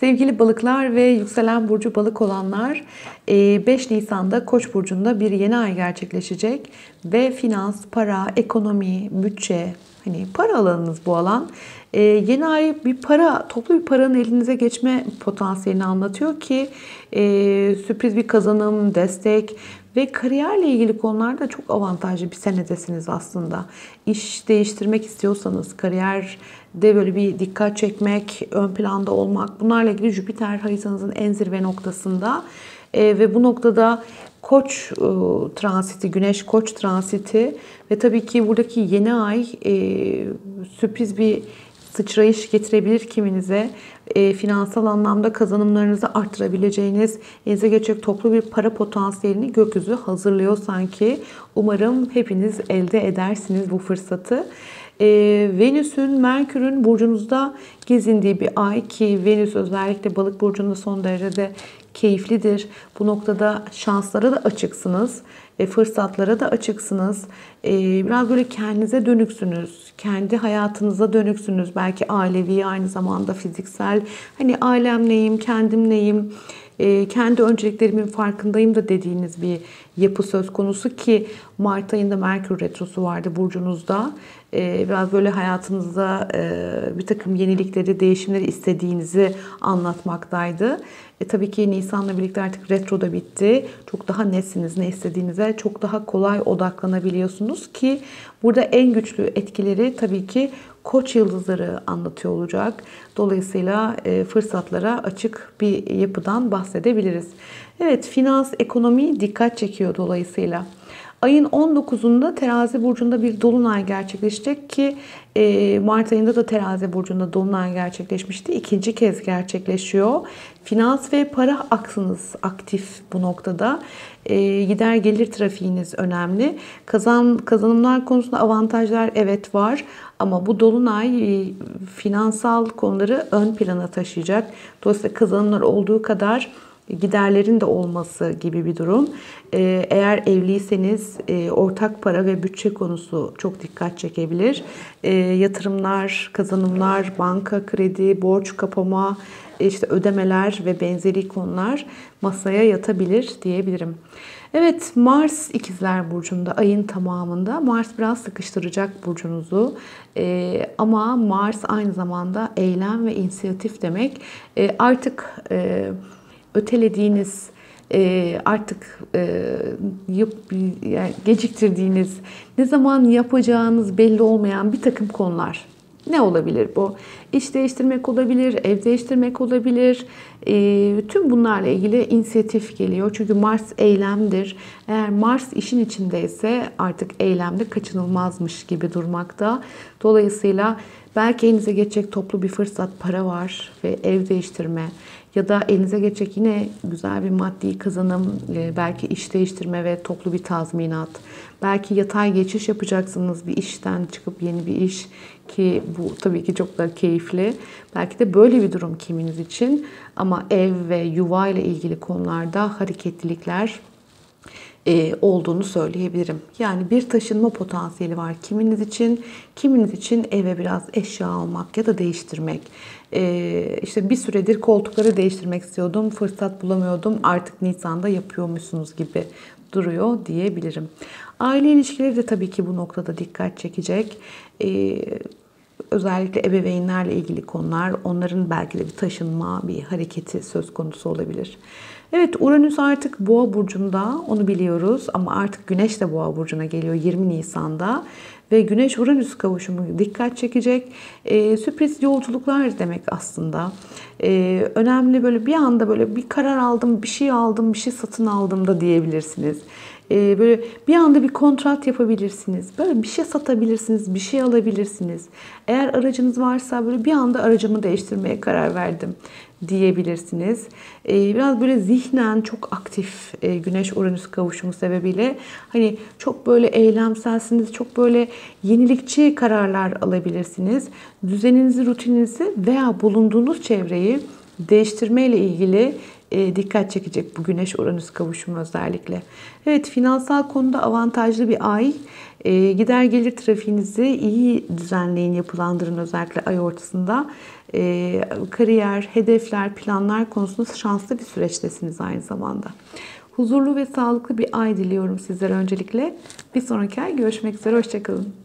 Sevgili balıklar ve yükselen burcu balık olanlar 5 e, Nisan'da Koç burcunda bir yeni ay gerçekleşecek ve finans, para, ekonomi, bütçe hani para alanınız bu alan. E, yeni ay bir para, toplu bir paranın elinize geçme potansiyelini anlatıyor ki e, sürpriz bir kazanım, destek ve kariyerle ilgili konularda çok avantajlı bir senedesiniz aslında. İş değiştirmek istiyorsanız, kariyerde böyle bir dikkat çekmek, ön planda olmak bunlarla ilgili Jüpiter haritanızın en zirve noktasında. E, ve bu noktada Koç e, transiti, Güneş Koç transiti ve tabii ki buradaki yeni ay e, sürpriz bir sıçrayış getirebilir kiminize. E, finansal anlamda kazanımlarınızı arttırabileceğiniz, elinize geçecek toplu bir para potansiyelini gökyüzü hazırlıyor sanki. Umarım hepiniz elde edersiniz bu fırsatı. E, Venüs'ün, Merkür'ün burcunuzda gezindiği bir ay ki Venüs özellikle balık burcunda son derecede keyiflidir. Bu noktada şanslara da açıksınız. E, fırsatlara da açıksınız. E, biraz böyle kendinize dönüksünüz. Kendi hayatınıza dönüksünüz. Belki ailevi aynı zamanda fiziksel. Hani ailem neyim, kendim neyim, e, kendi önceliklerimin farkındayım da dediğiniz bir yapı söz konusu ki Mart ayında Merkür Retrosu vardı burcunuzda. Biraz böyle hayatınızda bir takım yenilikleri, değişimleri istediğinizi anlatmaktaydı. E tabii ki Nisan'la birlikte artık retro da bitti. Çok daha netsiniz ne istediğinize çok daha kolay odaklanabiliyorsunuz ki burada en güçlü etkileri tabii ki koç yıldızları anlatıyor olacak. Dolayısıyla e, fırsatlara açık bir yapıdan bahsedebiliriz. Evet finans, ekonomi dikkat çekiyor dolayısıyla. Ayın 19'unda terazi burcunda bir dolunay gerçekleşecek ki e, Mart ayında da terazi burcunda dolunay gerçekleşmişti. İkinci kez gerçekleşiyor. Finans ve para aksınız aktif bu noktada. E, gider gelir trafiğiniz önemli. Kazan Kazanımlar konusunda avantajlar evet var. Ama bu dolunay e, finansal konuları ön plana taşıyacak. Dolayısıyla kazanımlar olduğu kadar giderlerin de olması gibi bir durum. Ee, eğer evliyseniz e, ortak para ve bütçe konusu çok dikkat çekebilir. Ee, yatırımlar, kazanımlar, banka, kredi, borç kapama, işte ödemeler ve benzeri konular masaya yatabilir diyebilirim. Evet Mars ikizler burcunda ayın tamamında Mars biraz sıkıştıracak burcunuzu ee, ama Mars aynı zamanda eylem ve inisiyatif demek. Ee, artık e, ötelediğiniz, e, artık e, yap, yani geciktirdiğiniz, ne zaman yapacağınız belli olmayan bir takım konular. Ne olabilir bu? İş değiştirmek olabilir, ev değiştirmek olabilir. E, tüm bunlarla ilgili inisiyatif geliyor. Çünkü Mars eylemdir. Eğer Mars işin içindeyse artık eylemde kaçınılmazmış gibi durmakta. Dolayısıyla belki elinize geçecek toplu bir fırsat, para var ve ev değiştirme, ya da elinize geçecek yine güzel bir maddi kazanım, e, belki iş değiştirme ve toplu bir tazminat. Belki yatay geçiş yapacaksınız bir işten çıkıp yeni bir iş ki bu tabii ki çok da keyifli. Belki de böyle bir durum kiminiz için ama ev ve yuva ile ilgili konularda hareketlilikler e, olduğunu söyleyebilirim. Yani bir taşınma potansiyeli var kiminiz için, kiminiz için eve biraz eşya almak ya da değiştirmek. E, işte bir süredir koltukları değiştirmek istiyordum, fırsat bulamıyordum. Artık Nisan'da yapıyormuşsunuz gibi duruyor diyebilirim. Aile ilişkileri de tabii ki bu noktada dikkat çekecek. Ee, özellikle ebeveynlerle ilgili konular, onların belki de bir taşınma, bir hareketi söz konusu olabilir. Evet Uranüs artık Boğa burcunda onu biliyoruz ama artık Güneş de Boğa burcuna geliyor 20 Nisan'da ve Güneş Uranüs kavuşumu dikkat çekecek. Ee, sürpriz yolculuklar demek aslında. Ee, önemli böyle bir anda böyle bir karar aldım, bir şey aldım, bir şey satın aldım da diyebilirsiniz. Ee, böyle bir anda bir kontrat yapabilirsiniz. Böyle bir şey satabilirsiniz, bir şey alabilirsiniz. Eğer aracınız varsa böyle bir anda aracımı değiştirmeye karar verdim diyebilirsiniz. Ee, biraz böyle zihnen çok aktif e, Güneş-Uranüs kavuşumu sebebiyle hani çok böyle eylemselsiniz, çok böyle yenilikçi kararlar alabilirsiniz. Düzeninizi, rutininizi veya bulunduğunuz çevreyi değiştirme ile ilgili e, dikkat çekecek bu Güneş Uranüs kavuşumu özellikle. Evet finansal konuda avantajlı bir ay. E, gider gelir trafiğinizi iyi düzenleyin, yapılandırın özellikle ay ortasında. E, kariyer, hedefler, planlar konusunda şanslı bir süreçtesiniz aynı zamanda. Huzurlu ve sağlıklı bir ay diliyorum sizlere öncelikle. Bir sonraki ay görüşmek üzere, hoşçakalın.